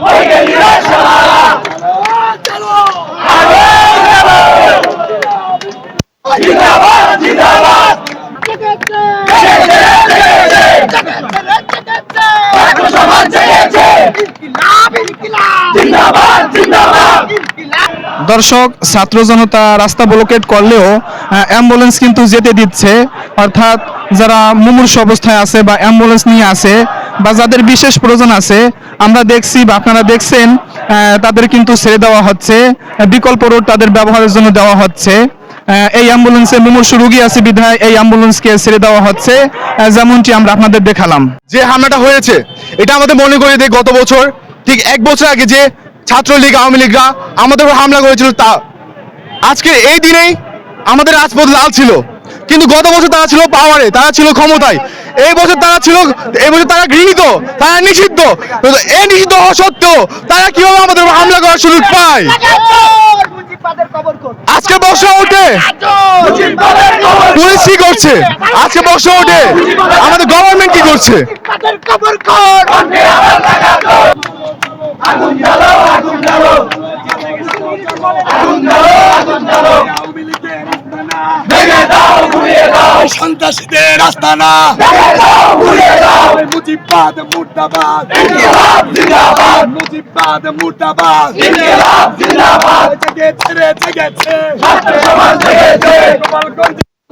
我也跟你 দর্শক, ছাত্র জনতা রাস্তা ব্লকেট করলেও অ্যাম্বুলেন্স কিন্তু যেতে দিচ্ছে। অর্থাৎ যারা মুমূর্ষ অবস্থায় আছে বা অ্যাম্বুলেন্স নিয়ে আছে বা যাদের বিশেষ প্রয়োজন আছে, আমরা দেখছি বা আপনারা দেখছেন তাদের কিন্তু ছেড়ে দেওয়া হচ্ছে। বিকল্প রোড তাদের ব্যবহারের জন্য দেওয়া হচ্ছে। এই অ্যাম্বুলেন্সে মুমূর্ষ রুগী আছে বিধায় এই অ্যাম্বুলেন্সকে ছেড়ে দেওয়া হচ্ছে। যেমনটি আমরা আপনাদের দেখালাম। যে হামলাটা হয়েছে, এটা আমাদের মনে করে দেয় গত বছর। ঠিক এক বছর আগে যে ছাত্রলীগ আওয়ামী লীগরা আমাদের উপর হামলা করেছিল তা। আজকে এই দিনেই আমাদের রাজপথ লাল ছিল। কিন্তু গত বছর তারা ছিল পাওয়ারে তারা ছিল ক্ষমতায়। এই বছর তারা ছিল এই বছর তারা ঘৃণিত তারা নিষিদ্ধ। এই নিষিদ্ধ হওয়া সত্ত্বেও তারা কীভাবে আমাদের উপর হামলা করার সুযোগ পায়? আজকে বর্ষা ওঠে। পুলিশ কি করছে? আজকে বর্ষা ওঠে। আমাদের গভর্নমেন্ট কি করছে? সন্ত্রাসীদের রাস্তা না। মুজিবাদ মুর্দাবাদ। মুজিবাদ মুর্দাবাদ। জেগেছে রে জেগেছে। গোপালগঞ্জে